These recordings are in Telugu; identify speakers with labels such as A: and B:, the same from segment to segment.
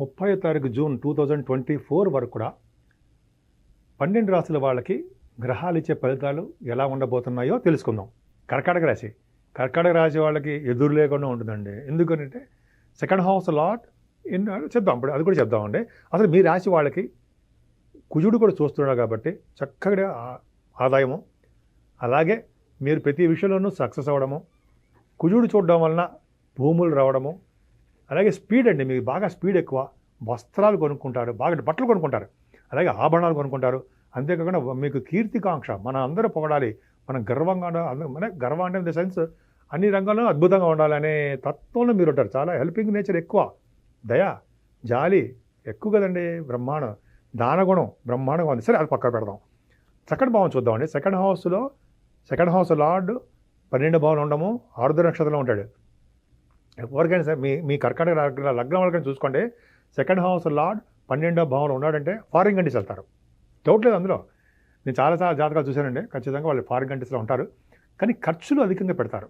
A: ముప్పై తారీఖు June two thousand twenty four వరకు కూడా పన్నెండు రాసుల వాళ్ళకి గ్రహాలు ఇచ్చే ఫలితాలు ఎలా ఉండబోతున్నాయో తెలుసుకుందాం. కర్కాటక రాశి. కర్కాటక రాశి వాళ్ళకి ఎదురు లేకుండా ఉంటుందండి. ఎందుకంటే సెకండ్ హౌస్ లాట్ ఇన్ చెప్దాం. ఇప్పుడు అది కూడా చెప్దామండి. అసలు మీ రాశి వాళ్ళకి కుజుడు కూడా చూస్తున్నాడు కాబట్టి చక్కగా ఆదాయము అలాగే మీరు ప్రతి విషయంలోనూ సక్సెస్ అవ్వడము కుజుడు చూడడం వలన భూములు రావడము అలాగే స్పీడ్ అండి మీకు బాగా స్పీడ్ ఎక్కువ. వస్త్రాలు కొనుక్కుంటారు బాగా బట్టలు కొనుక్కుంటారు అలాగే ఆభరణాలు కొనుక్కుంటారు. అంతేకాకుండా మీకు కీర్తికాంక్ష మన అందరూ పొగడాలి మనం గర్వంగా మన గర్వం అంటే ఇన్ ద సెన్స్ అన్ని రంగాల్లో అద్భుతంగా ఉండాలనే తత్వంలో మీరు ఉంటారు. చాలా హెల్పింగ్ నేచర్ ఎక్కువ. దయ జాలి ఎక్కువ కదండి బ్రహ్మాండం దానగుణం బ్రహ్మాండంగా ఉంది. సరే అది పక్క పెడదాం. సెకండ్ భావం చూద్దామండి. సెకండ్ హౌస్లో సెకండ్ హౌస్ లార్డ్ పన్నెండు భావన ఉండము ఆరుద్ర నక్షత్రంలో ఉంటాడు. ఎవరికైనా సరే మీ మీ కర్కాటక లగ్న- లగ్నం వాళ్ళకైనా చూసుకోండి. సెకండ్ హౌస్ లార్డ్ పన్నెండో భావన ఉన్నాడంటే ఫారిన్ కంట్రీస్ వెళ్తారు. డౌట్ లేదు అందులో. నేను చాలా చాలా జాతకాలు చూశానండి. ఖచ్చితంగా వాళ్ళు ఫారిన్ కంట్రీస్లో ఉంటారు. కానీ ఖర్చులు అధికంగా పెడతారు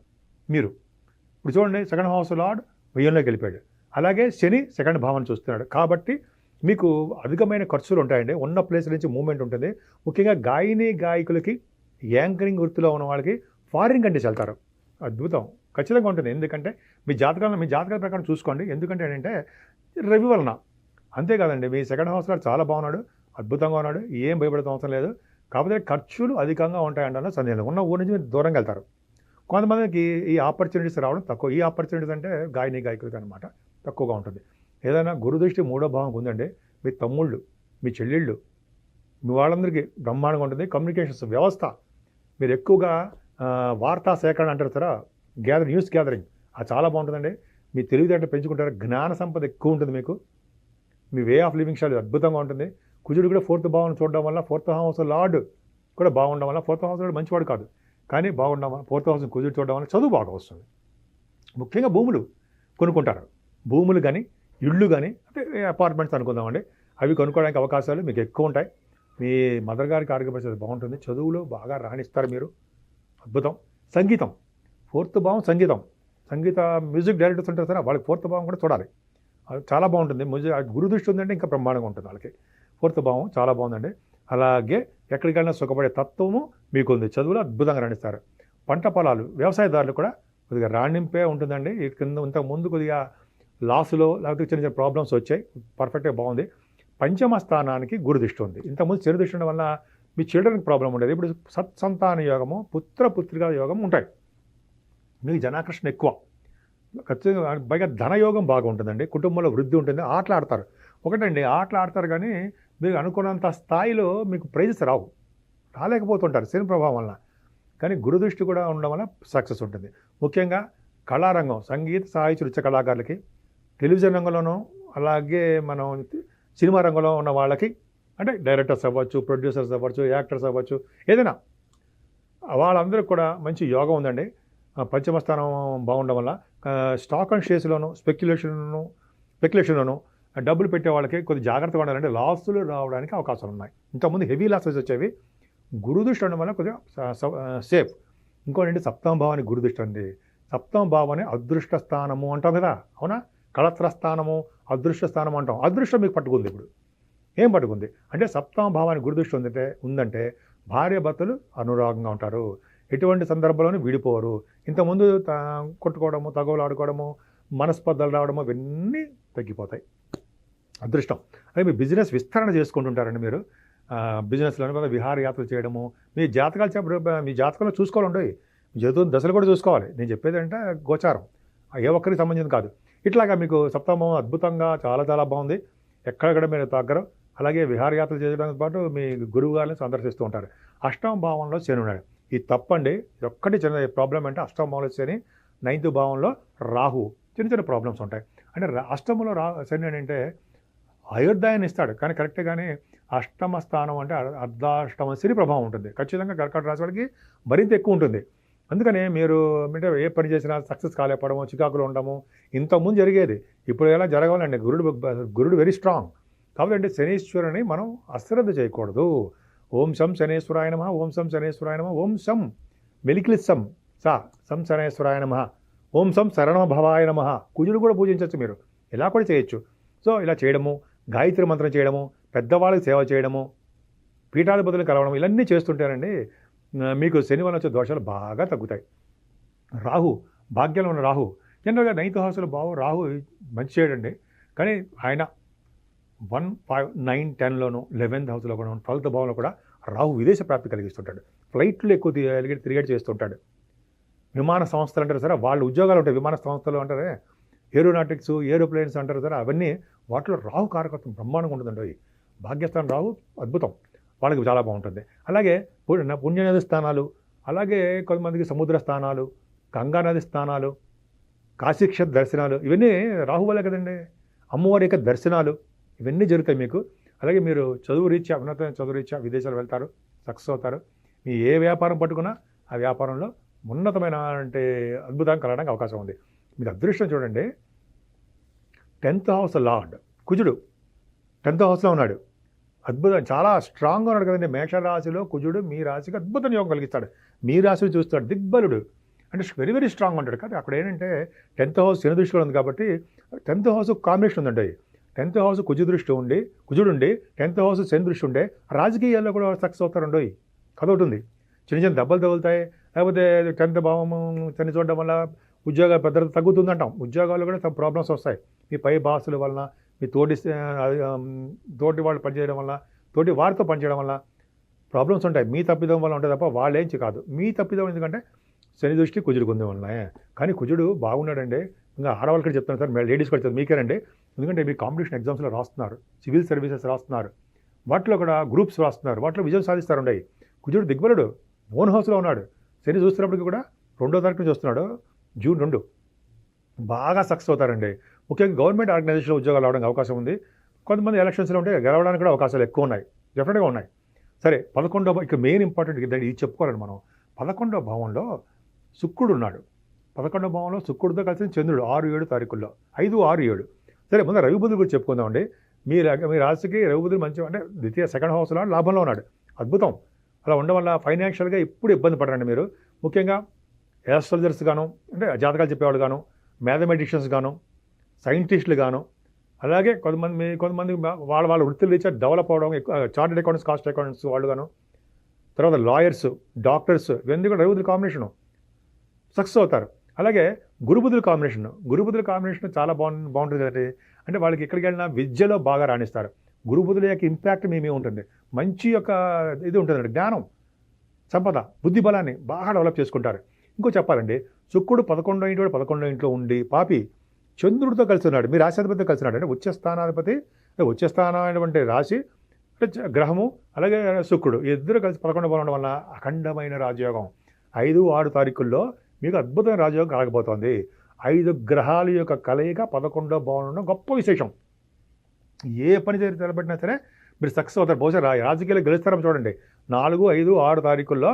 A: మీరు. ఇప్పుడు చూడండి సెకండ్ హౌస్ లార్డ్ వెయ్యంలోకి వెళ్ళిపోయాడు. అలాగే శని సెకండ్ భావన చూస్తున్నాడు. కాబట్టి మీకు అధికమైన ఖర్చులు ఉంటాయండి. ఉన్న ప్లేస్ నుంచి మూమెంట్ ఉంటుంది. ముఖ్యంగా గాయని గాయకులకి యాంకరింగ్ వృత్తిలో ఉన్న వాళ్ళకి ఫారిన్ కంట్రీస్ వెళ్తారు. అద్భుతం. ఖచ్చితంగా ఉంటుంది. ఎందుకంటే మీ జాతకాలను మీ జాతకాల ప్రకారం చూసుకోండి. ఎందుకంటే ఏంటంటే రవి వలన. అంతేకాదండి మీ సెకండ్ హౌస్ గారు చాలా బాగున్నాడు. అద్భుతంగా ఉన్నాడు. ఏం భయపడతాం అవసరం లేదు. కాకపోతే ఖర్చులు అధికంగా ఉంటాయంటే సందేహం. ఉన్న ఊరి నుంచి మీరు దూరంగా వెళ్తారు. కొంతమందికి ఈ ఆపర్చునిటీస్ రావడం తక్కువ. ఈ ఆపర్చునిటీస్ అంటే గాయని గాయకులకి అనమాట తక్కువగా ఉంటుంది. ఏదైనా గురుదృష్టి మూడో భావం ఉందండి మీ తమ్ముళ్ళు మీ చెల్లెళ్ళు మీ వాళ్ళందరికీ బ్రహ్మాండంగా ఉంటుంది. కమ్యూనికేషన్స్ వ్యవస్థ. మీరు ఎక్కువగా వార్తా సేకరణ అంటారు సారా గ్యాదర్ న్యూస్ గ్యాదరింగ్ అది చాలా బాగుంటుందండి. మీ తెలివితేటలు పెంచుకుంటారు. జ్ఞాన సంపద ఎక్కువ ఉంటుంది మీకు. మీ వే ఆఫ్ లివింగ్ స్టైల్ అద్భుతంగా ఉంటుంది. కుజుడు కూడా ఫోర్త్ భావన చూడడం వల్ల ఫోర్త్ హౌస్ లార్డ్ కూడా బాగుండడం వల్ల ఫోర్త్ హౌస్ లార్డ్ మంచివాడు కాదు. కానీ బాగుండడం వల్ల ఫోర్త్ హౌస్ కుజుడు చూడడం వల్ల చదువు బాగా వస్తుంది. ముఖ్యంగా భూములు కొనుక్కుంటారు. భూములు కానీ ఇళ్ళు కానీ అంటే అపార్ట్మెంట్స్ అనుకుందామండి. అవి కొనుక్కోవడానికి అవకాశాలు మీకు ఎక్కువ ఉంటాయి. మీ మదర్ గారికి ఆరోగ్య పరిస్థితి బాగుంటుంది. చదువులో బాగా రాణిస్తారు మీరు. అద్భుతం. సంగీతం. ఫోర్త్ భావం సంగీతం. సంగీత మ్యూజిక్ డైరెక్టర్స్ ఉంటారు సరే వాళ్ళకి ఫోర్త్ భావం కూడా చూడాలి. అది చాలా బాగుంటుంది. మ్యూజిక్ గురు దృష్టి ఉందంటే ఇంకా బ్రహ్మాండంగా ఉంటుంది వాళ్ళకి. ఫోర్త్ భావం చాలా బాగుందండి. అలాగే ఎక్కడికైనా సుఖపడే తత్వము మీకు ఉంది చదువులో అద్భుతంగా రాణిస్తారు. పంట పొలాలు వ్యవసాయదారులు కూడా కొద్దిగా రాణింపే ఉంటుందండి. ఈ కింద ఇంతకు ముందు కొద్దిగా లాసులో లేకపోతే చిన్న చిన్న ప్రాబ్లమ్స్ వచ్చాయి. పర్ఫెక్ట్గా బాగుంది. పంచమ స్థానానికి గురుదిష్టి ఉంది. ఇంతకుముందు చెడు దృష్టి ఉండడం వల్ల మీ చిల్డ్రన్కి ప్రాబ్లం ఉండేది. ఇప్పుడు సత్సంతాన యోగము పుత్ర పుత్రికా యోగం ఉంటాయి. మీకు జనాకర్షణ ఎక్కువ. ఖచ్చితంగా పైగా ధనయోగం బాగా ఉంటుందండి కుటుంబంలో వృద్ధి ఉంటుంది. ఆటలు ఆడతారు ఒకటండి ఆటలు ఆడతారు కానీ మీరు అనుకున్నంత స్థాయిలో మీకు ప్రైజెస్ రావు. రాలేకపోతుంటారు శని ప్రభావం వలన. కానీ గురుదృష్టి కూడా ఉండడం వల్ల సక్సెస్ ఉంటుంది. ముఖ్యంగా కళారంగం సంగీత సాహిత్య నృత్య కళాకారులకి టెలివిజన్ రంగంలోనూ అలాగే మనం సినిమా రంగంలో ఉన్న వాళ్ళకి అంటే డైరెక్టర్స్ అవ్వచ్చు ప్రొడ్యూసర్స్ అవ్వచ్చు యాక్టర్స్ అవ్వచ్చు ఏదైనా వాళ్ళందరికీ కూడా మంచి యోగం ఉందండి. పంచమ స్థానం బాగుండడం వల్ల స్టాక్ అండ్ షేర్స్లోను స్పెక్యులేషన్లోను స్పెక్యులేషన్లోను డబ్బులు పెట్టే వాళ్ళకి కొద్ది జాగ్రత్తగా ఉండాలంటే లాసులు రావడానికి అవకాశాలు ఉన్నాయి. ఇంతకుముందు హెవీ లాసెస్ వచ్చేవి. గురుదృష్టి ఉండడం వల్ల కొద్దిగా సేఫ్ ఇంకోటి సప్తమ భావానికి గురుదృష్టి అండి సప్తమ భావాన్ని అదృష్ట స్థానము అంటాం కదా? అవునా? కళత్ర స్థానము అదృష్ట స్థానం అంటాం. అదృష్టం మీకు పట్టుకుంది ఇప్పుడు. ఏం పట్టుకుంది? అంటే సప్తమ భావానికి గురుదృష్టి ఉందంటే ఉందంటే భార్య భర్తలు అనురాగంగా ఉంటారు. ఎటువంటి సందర్భంలోనూ విడిపోరు. ఇంతకుముందు కొట్టుకోవడము తగవలాడుకోవడము మనస్పర్ధలు రావడము ఇవన్నీ తగ్గిపోతాయి. అదృష్టం. అదే మీ బిజినెస్ విస్తరణ చేసుకుంటుంటారండి మీరు. బిజినెస్లో విహారయాత్రలు చేయడము మీ జాతకాలు చెప్ప మీ జాతకంలో చూసుకోవాలండి మీ దశలు కూడా చూసుకోవాలి. నేను చెప్పేది అంటే గోచారం. ఏ ఒక్కరికి సంబంధించింది కాదు. ఇట్లాగా మీకు సప్తమం అద్భుతంగా చాలా చాలా బాగుంది. ఎక్కడెక్కడ మీరు తగ్గరు. అలాగే విహారయాత్రలు చేయడంతో పాటు మీ గురువు గారిని సందర్శిస్తూ ఉంటారు. అష్టమ భావంలో శని ఉన్నాడు. ఇది తప్పండి. ఒక్కటి చిన్న ప్రాబ్లం అంటే అష్టమ శని నైన్త్ భావంలో రాహు చిన్న చిన్న ప్రాబ్లమ్స్ ఉంటాయి. అంటే అష్టములో అష్టమంలో రా శని ఏంటంటే అయోధ్యాయని ఇస్తాడు. కానీ కరెక్ట్ కానీ అష్టమ స్థానం అంటే అర్- అర్ధాష్టమ శని ప్రభావం ఉంటుంది. ఖచ్చితంగా కర్కాటక రాశి వాళ్ళకి మరింత ఎక్కువ ఉంటుంది. అందుకనే మీరు అంటే ఏ పని చేసినా సక్సెస్ కాలేపడము చికాకులు ఉండడము ఇంతకుముందు జరిగేది. ఇప్పుడు ఎలా జరగాలండి? గురుడు గురుడు వెరీ స్ట్రాంగ్ కాబట్టి శనీశ్వరుని మనం అశ్రద్ధ చేయకూడదు. ఓం శం శనేశ్వరాయ నమ ఓం శం శనేశ్వరాయ నమ ఓం శం మెలికిలిస్సం సా సం శనేశ్వరాయ నమ ఓం సం శరణమ భవాయ నమ కుజుడు కూడా పూజించవచ్చు మీరు. ఇలా కూడా చేయొచ్చు. సో ఇలా చేయడము గాయత్రి మంత్రం చేయడము పెద్దవాళ్ళకి సేవ చేయడము పీఠాధిపతులు కలవడం ఇవన్నీ చేస్తుంటారండి. మీకు శనివారం వచ్చే దోషాలు బాగా తగ్గుతాయి. రాహు భాగ్యంలో ఉన్న రాహు జనరల్గా నైన్త్ హౌస్లో బాగు రాహు మంచి చేయడండి. కానీ ఆయన వన్ ఫైవ్ నైన్ టెన్లోను లెవెన్త్ హౌస్లో కూడా ట్వెల్త్ భావంలో కూడా రాహు విదేశ ప్రాప్తి కలిగిస్తుంటాడు. ఫ్లైట్లు ఎక్కువ తిరిగి తిరిగేట్ చేస్తుంటాడు. విమాన సంస్థలు అంటారు సరే వాళ్ళ ఉద్యోగాలు ఉంటాయి విమాన సంస్థలు అంటారే ఏరోనాటిక్స్ ఏరోప్లేన్స్ అంటారు సరే అవన్నీ వాటిలో రాహు కారకత్వం బ్రహ్మాండంగా ఉంటుందండి. భాగ్యస్థానం రాహు అద్భుతం. వాళ్ళకి చాలా బాగుంటుంది. అలాగే పుణ్య పుణ్యనది స్థానాలు అలాగే కొంతమందికి సముద్ర స్థానాలు గంగా నది స్థానాలు కాశీక్ష దర్శనాలు ఇవన్నీ రాహు వల్లే కదండి. అమ్మవారి యొక్క దర్శనాలు ఇవన్నీ జరుగుతాయి మీకు. అలాగే మీరు చదువు రీత్యా ఉన్నతమైన చదువు రీత్యా విదేశాలు వెళ్తారు సక్సెస్ అవుతారు. మీ ఏ వ్యాపారం పట్టుకున్నా ఆ వ్యాపారంలో ఉన్నతమైన అంటే అద్భుతం కలగడానికి అవకాశం ఉంది. మీకు అదృష్టం చూడండి. టెన్త్ హౌస్ లార్డ్ కుజుడు. టెన్త్ హౌస్లో ఉన్నాడు. అద్భుతం చాలా స్ట్రాంగ్గా ఉన్నాడు కదండి. మేషరాశిలో కుజుడు మీ రాశికి అద్భుతం యోగం కలిగిస్తాడు. మీ రాశిని చూస్తాడు దిగ్బలుడు. అంటే వెరీ వెరీ స్ట్రాంగ్ ఉంటాడు. కానీ అక్కడ ఏంటంటే టెన్త్ హౌస్ శని దృష్టిలో ఉంది కాబట్టి టెన్త్ హౌస్ కాంబినేషన్ ఉందండి. టెన్త్ హౌస్ కుజు దృష్టి ఉండి కుజుడు ఉండి టెన్త్ హౌస్ శని దృష్టి ఉండే రాజకీయాల్లో కూడా సక్సెస్ అవుతారండి కదొకటి ఉంది చిన్న చిన్న దెబ్బలు తగులుతాయి. లేకపోతే టెన్త్ భావం చని చూడడం వల్ల ఉద్యోగ భద్రత తగ్గుతుందంటాం. ఉద్యోగాల్లో కూడా some ప్రాబ్లమ్స్ వస్తాయి. మీ పై బాసుల వలన మీ తోటి తోటి వాళ్ళు పనిచేయడం వల్ల తోటి వారితో పనిచేయడం వల్ల ప్రాబ్లమ్స్ ఉంటాయి. మీ తప్పిదం వల్ల ఉంటాయి తప్ప వాళ్ళేంచి కాదు. మీ తప్పిదం ఎందుకంటే శని దృష్టి కుజుడికి ఉంది వలన కానీ కుజుడు బాగున్నాడండి. ఇంకా ఆడవాళ్ళకి చెప్తాను సార్ లేడీస్ కూడా చెప్తాను మీకేనండి? ఎందుకంటే మీ కాంపిటీషన్ ఎగ్జామ్స్లో రాస్తున్నారు సివిల్ సర్వీసెస్ రాస్తున్నారు వాటిలో కూడా గ్రూప్స్ రాస్తున్నారు వాటిలో విజయం సాధిస్తారుండే కుజుడు దిగ్బలుడు ఓన్ హౌస్లో ఉన్నాడు. శని చూస్తున్నప్పటికీ కూడా రెండో తారీఖు నుంచి వస్తున్నాడు జూన్ రెండు. బాగా సక్సెస్ అవుతారండి. ముఖ్యంగా గవర్నమెంట్ ఆర్గనైజేషన్లో ఉద్యోగాలు రావడానికి అవకాశం ఉంది. కొంతమంది ఎలక్షన్స్లో ఉంటే గెలవడానికి కూడా అవకాశాలు ఎక్కువ ఉన్నాయి. డెఫినెట్గా ఉన్నాయి. సరే పదకొండో ఇక మెయిన్ ఇంపార్టెంట్ ఇది చెప్పుకోవాలండి మనం. పదకొండవ భావంలో శుక్రుడు ఉన్నాడు. పదకొండో భావంలో శుక్రుడితో కలిసి చంద్రుడు ఆరు ఏడు తారీఖుల్లో. ఐదు ఆరు ఏడు. సరే ముందు రవి కూడా చెప్పుకుందామండి మీ మీ రాశికి రవి మంచి అంటే ద్వితీయ సెకండ్ హౌస్లో లాభంలో ఉన్నాడు. అద్భుతం. అలా ఉండడం వల్ల ఫైనాన్షియల్గా ఎప్పుడు ఇబ్బంది పడరండి మీరు. ముఖ్యంగా యాస్ట్రాలజర్స్ గాను అంటే జాతకాలు చెప్పేవాళ్ళు గాను మ్యాథమెటిషియన్స్ గాను సైంటిస్టులు గాను అలాగే కొంతమంది మీ- కొంతమంది వాళ్ళ వాళ్ళ వృత్తులు రీత్యా డెవలప్ అవడం చార్టెడ్ అకౌంట్స్ కాస్ట్ అకౌంట్స్ వాళ్ళు గాను తర్వాత లాయర్స్ డాక్టర్స్ ఇవన్నీ కూడా రవిబుద్ధుల కాంబినేషను సక్సెస్ అవుతారు. అలాగే గురుబుద్ధుల కాంబినేషన్. గురుబుద్ధుల కాంబినేషన్ చాలా బాగుంటుంది బాగుంటుంది అంటే అంటే వాళ్ళకి ఎక్కడికి వెళ్ళినా విద్యలో బాగా రాణిస్తారు. గురుబుద్ధుల యొక్క ఇంపాక్ట్ మేమే ఉంటుంది. మంచి యొక్క ఇది ఉంటుంది జ్ఞానం సంపద బుద్ధి బలాన్ని బాగా డెవలప్ చేసుకుంటారు. ఇంకో చెప్పాలండి. శుక్రుడు పదకొండో ఇంటి వాడు పదకొండో ఇంట్లో ఉండి పాపి చంద్రుడితో కలిసి ఉన్నాడు. మీ రాశాధిపతితో కలిసి ఉన్నాడు. అంటే ఉచ్చ స్థానాధిపతి అంటే స్థానమైనటువంటి రాశి అంటే గ్రహము అలాగే శుక్రుడు. ఇద్దరు కలిసి పదకొండు ఉండడం వల్ల అఖండమైన రాజయోగం. ఐదు ఆరు తారీఖుల్లో మీకు అద్భుతమైన రాజయోగం కలగబోతోంది. ఐదు గ్రహాల యొక్క కలయిక పదకొండో భవనంలో గొప్ప విశేషం. ఏ పని చేసి నిలబెట్టినా సరే మీరు సక్సెస్ అవుతారు. బహుశా రాజకీయాలు గెలుస్తారని చూడండి. నాలుగు ఐదు ఆరు తారీఖుల్లో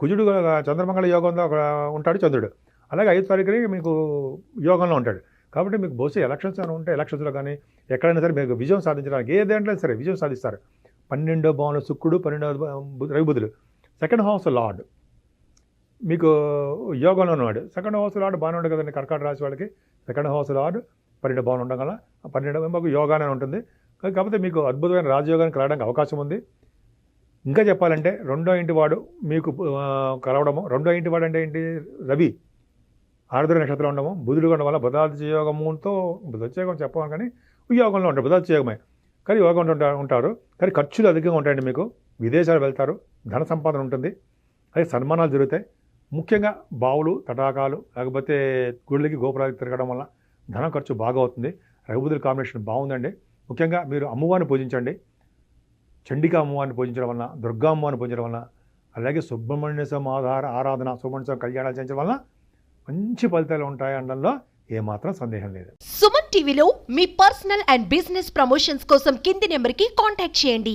A: కుజుడు చంద్రమంగళ యోగంలో ఒక ఉంటాడు చంద్రుడు. అలాగే ఐదు తారీఖుని మీకు యోగంలో ఉంటాడు. కాబట్టి మీకు బహుశా ఎలక్షన్స్ అని ఉంటే ఎలక్షన్స్లో కానీ ఎక్కడైనా సరే మీకు విజయం సాధించడానికి ఏ దేంట్లో సరే విజయం సాధిస్తారు. పన్నెండో భావంలో శుక్రుడు పన్నెండో రవిబుధులు సెకండ్ హౌస్ లార్డ్. మీకు యోగంలో ఉన్నవాడు. సెకండ్ హౌస్ లార్డ్ బాగానే ఉండదు కదండి కర్కాటక రాశి వాళ్ళకి. సెకండ్ హౌస్ లార్డ్ పన్నెండు భావన ఉండడం వల్ల ఆ పన్నెండు మాకు యోగానే ఉంటుంది. కాకపోతే మీకు అద్భుతమైన రాజయోగానికి రావడానికి అవకాశం ఉంది. ఇంకా చెప్పాలంటే రెండో ఇంటి వాడు మీకు కలవడము. రెండో ఇంటి వాడు అంటే ఏంటి? రవి. ఆరుద్ర నక్షత్రం ఉండము. బుధుడు ఉండడం వల్ల బుధాత్యయోగముతో యోగముతో బుధాదిత్య చెప్పాం కానీ యోగంలో ఉంటారు బుధాత్యయోగమే కానీ యోగం ఉంటారు. కానీ ఖర్చులు అధికంగా ఉంటాయండి మీకు. విదేశాలు వెళ్తారు. ధన సంపాదన ఉంటుంది. అదే సన్మానాలు జరుగుతాయి. ముఖ్యంగా బావులు తటాకాలు లేకపోతే గుళ్ళకి గోపురాలకు తిరగడం వల్ల ధనం ఖర్చు బాగా అవుతుంది. రఘుబుద్ధుల కాంబినేషన్ బాగుందండి ముఖ్యంగా మీరు అమ్మవారిని పూజించండి. చండికా అమ్మవారిని పూజించడం వలన దుర్గా అమ్మవారిని పూజించడం వలన అలాగే సుబ్రహ్మణ్య స్వామి ఆధార ఆరాధన సుబ్రహ్మణ్య స్వామి కళ్యాణాలు చేయించడం వలన మంచి ఫలితాలు ఉంటాయి అనడంలో ఏమాత్రం సందేహం లేదు.
B: సుమన్ టీవీలో మీ పర్సనల్ అండ్ బిజినెస్ ప్రమోషన్స్ కోసం కింది నెంబర్కి కాంటాక్ట్ చేయండి.